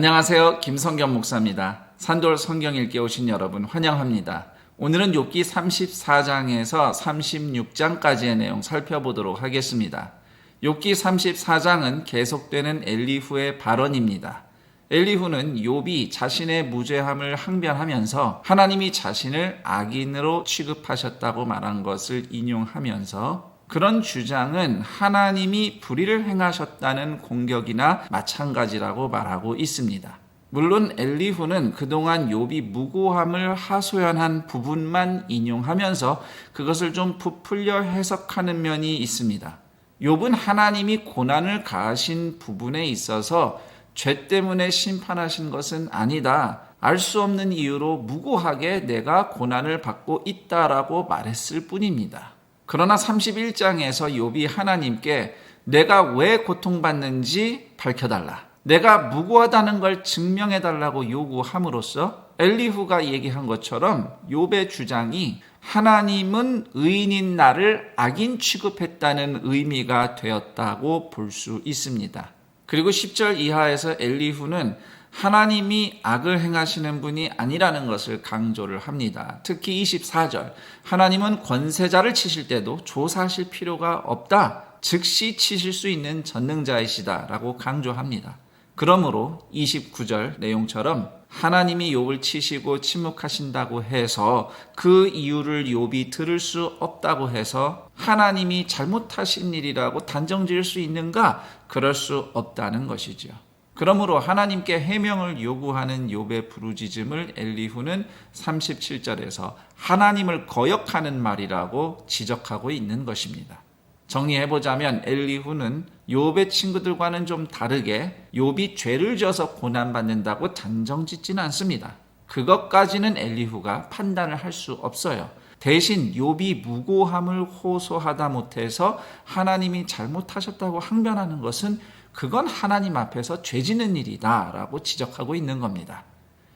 안녕하세요. 김성경 목사입니다. 산돌 성경 읽기 오신 여러분 환영합니다. 오늘은 욥기 34장에서 36장까지의 내용 살펴보도록 하겠습니다. 욥기 34장은 계속되는 엘리후의 발언입니다. 엘리후는 욥이 자신의 무죄함을 항변하면서 하나님이 자신을 악인으로 취급하셨다고 말한 것을 인용하면서 그런 주장은 하나님이 불의를 행하셨다는 공격이나 마찬가지라고 말하고 있습니다. 물론 엘리후는 그동안 욥이 무고함을 하소연한 부분만 인용하면서 그것을 좀 부풀려 해석하는 면이 있습니다. 욥은 하나님이 고난을 가하신 부분에 있어서 죄 때문에 심판하신 것은 아니다. 알 수 없는 이유로 무고하게 내가 고난을 받고 있다라고 말했을 뿐입니다. 그러나 31장에서 욥이 하나님께 내가 왜 고통받는지 밝혀달라. 내가 무고하다는 걸 증명해 달라고 요구함으로써 엘리후가 얘기한 것처럼 욥의 주장이 하나님은 의인인 나를 악인 취급했다는 의미가 되었다고 볼 수 있습니다. 그리고 10절 이하에서 엘리후는 하나님이 악을 행하시는 분이 아니라는 것을 강조를 합니다. 특히 24절. 하나님은 권세자를 치실 때도 조사하실 필요가 없다. 즉시 치실 수 있는 전능자이시다. 라고 강조합니다. 그러므로 29절 내용처럼 하나님이 욥을 치시고 침묵하신다고 해서 그 이유를 욥이 들을 수 없다고 해서 하나님이 잘못하신 일이라고 단정 지을 수 있는가? 그럴 수 없다는 것이죠. 그러므로 하나님께 해명을 요구하는 욥의 부르짖음을 엘리후는 37절에서 하나님을 거역하는 말이라고 지적하고 있는 것입니다. 정리해 보자면 엘리후는 욥의 친구들과는 좀 다르게 욥이 죄를 져서 고난 받는다고 단정 짓지는 않습니다. 그것까지는 엘리후가 판단을 할 수 없어요. 대신 욥이 무고함을 호소하다 못해서 하나님이 잘못하셨다고 항변하는 것은 그건 하나님 앞에서 죄 짓는 일이다라고 지적하고 있는 겁니다.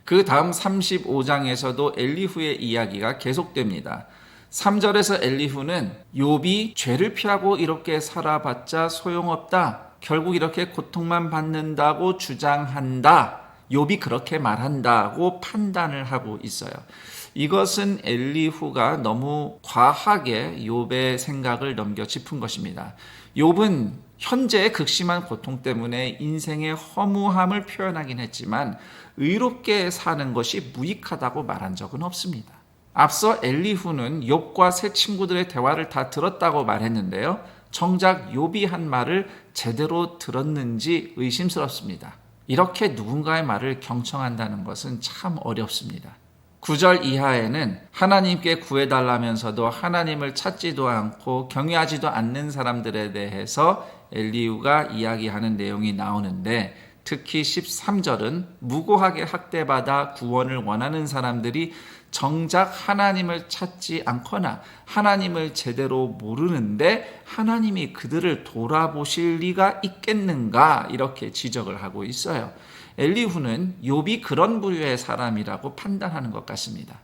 그 다음 35장에서도 엘리후의 이야기가 계속됩니다. 3절에서 엘리후는 욥이 죄를 피하고 이렇게 살아봤자 소용없다. 결국 이렇게 고통만 받는다고 주장한다. 욥이 그렇게 말한다고 판단을 하고 있어요. 이것은 엘리후가 너무 과하게 욥의 생각을 넘겨 짚은 것입니다. 욥은 현재의 극심한 고통 때문에 인생의 허무함을 표현하긴 했지만 의롭게 사는 것이 무익하다고 말한 적은 없습니다. 앞서 엘리후는 욥과 세 친구들의 대화를 다 들었다고 말했는데요. 정작 욥이 한 말을 제대로 들었는지 의심스럽습니다. 이렇게 누군가의 말을 경청한다는 것은 참 어렵습니다. 9절 이하에는 하나님께 구해달라면서도 하나님을 찾지도 않고 경외하지도 않는 사람들에 대해서 엘리우가 이야기하는 내용이 나오는데 특히 13절은 무고하게 학대받아 구원을 원하는 사람들이 정작 하나님을 찾지 않거나 하나님을 제대로 모르는데 하나님이 그들을 돌아보실 리가 있겠는가 이렇게 지적을 하고 있어요. 엘리후는 욥이 그런 부류의 사람이라고 판단하는 것 같습니다.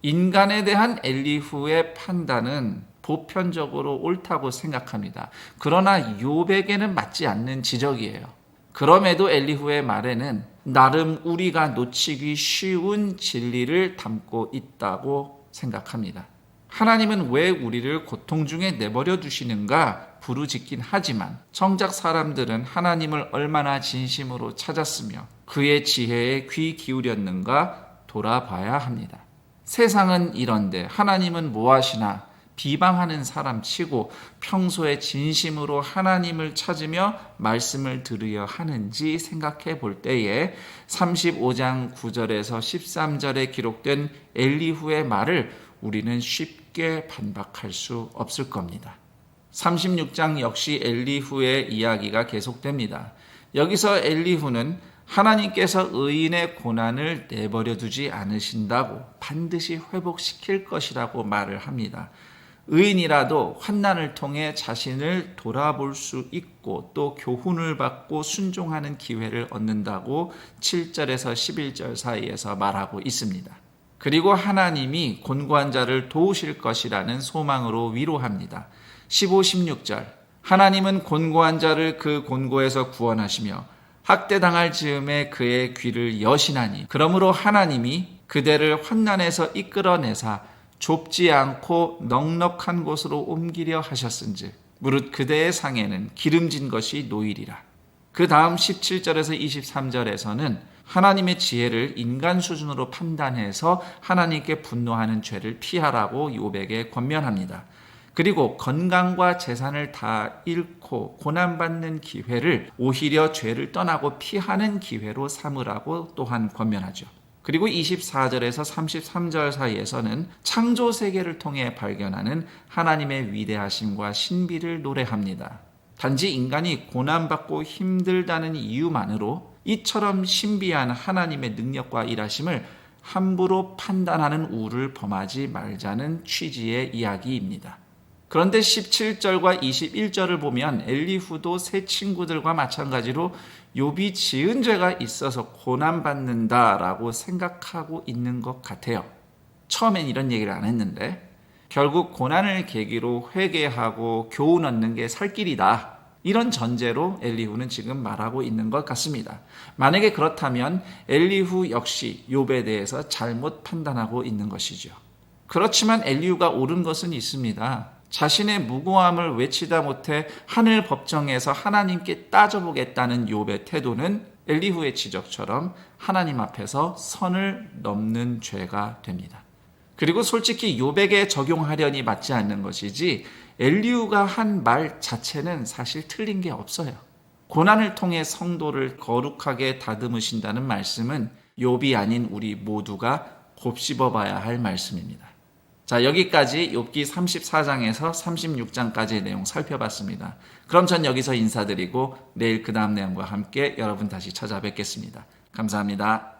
인간에 대한 엘리후의 판단은 보편적으로 옳다고 생각합니다. 그러나 욥에게는 맞지 않는 지적이에요. 그럼에도 엘리후의 말에는 나름 우리가 놓치기 쉬운 진리를 담고 있다고 생각합니다. 하나님은 왜 우리를 고통 중에 내버려 두시는가 부르짖긴 하지만 정작 사람들은 하나님을 얼마나 진심으로 찾았으며 그의 지혜에 귀 기울였는가 돌아봐야 합니다. 세상은 이런데 하나님은 무엇이나 비방하는 사람 치고 평소에 진심으로 하나님을 찾으며 말씀을 들으려 하는지 생각해 볼 때에 35장 9절에서 13절에 기록된 엘리후의 말을 우리는 쉽게 반박할 수 없을 겁니다. 36장 역시 엘리후의 이야기가 계속됩니다. 여기서 엘리후는 하나님께서 의인의 고난을 내버려 두지 않으신다고 반드시 회복시킬 것이라고 말을 합니다. 의인이라도 환난을 통해 자신을 돌아볼 수 있고 또 교훈을 받고 순종하는 기회를 얻는다고 7절에서 11절 사이에서 말하고 있습니다. 그리고 하나님이 곤고한 자를 도우실 것이라는 소망으로 위로합니다. 15, 16절. 하나님은 곤고한 자를 그 곤고에서 구원하시며 학대당할 즈음에 그의 귀를 여시나니 그러므로 하나님이 그대를 환난에서 이끌어내사 좁지 않고 넉넉한 곳으로 옮기려 하셨은즉 무릇 그대의 상에는 기름진 것이 노일이라. 그 다음 17절에서 23절에서는 하나님의 지혜를 인간 수준으로 판단해서 하나님께 분노하는 죄를 피하라고 요백에 권면합니다. 그리고 건강과 재산을 다 잃고 고난받는 기회를 오히려 죄를 떠나고 피하는 기회로 삼으라고 또한 권면하죠. 그리고 24절에서 33절 사이에서는 창조 세계를 통해 발견하는 하나님의 위대하심과 신비를 노래합니다. 단지 인간이 고난받고 힘들다는 이유만으로 이처럼 신비한 하나님의 능력과 일하심을 함부로 판단하는 우를 범하지 말자는 취지의 이야기입니다. 그런데 17절과 21절을 보면 엘리후도 새 친구들과 마찬가지로 욥이 지은 죄가 있어서 고난 받는다라고 생각하고 있는 것 같아요. 처음엔 이런 얘기를 안 했는데 결국 고난을 계기로 회개하고 교훈 얻는 게 살 길이다. 이런 전제로 엘리후는 지금 말하고 있는 것 같습니다. 만약에 그렇다면 엘리후 역시 욥에 대해서 잘못 판단하고 있는 것이죠. 그렇지만 엘리후가 옳은 것은 있습니다. 자신의 무고함을 외치다 못해 하늘 법정에서 하나님께 따져보겠다는 욥의 태도는 엘리후의 지적처럼 하나님 앞에서 선을 넘는 죄가 됩니다. 그리고 솔직히 욥에게 적용하려니 맞지 않는 것이지 엘리후가 한 말 자체는 사실 틀린 게 없어요. 고난을 통해 성도를 거룩하게 다듬으신다는 말씀은 욥이 아닌 우리 모두가 곱씹어 봐야 할 말씀입니다. 자, 여기까지 욥기 34장에서 36장까지의 내용 살펴봤습니다. 그럼 전 여기서 인사드리고 내일 그 다음 내용과 함께 여러분 다시 찾아뵙겠습니다. 감사합니다.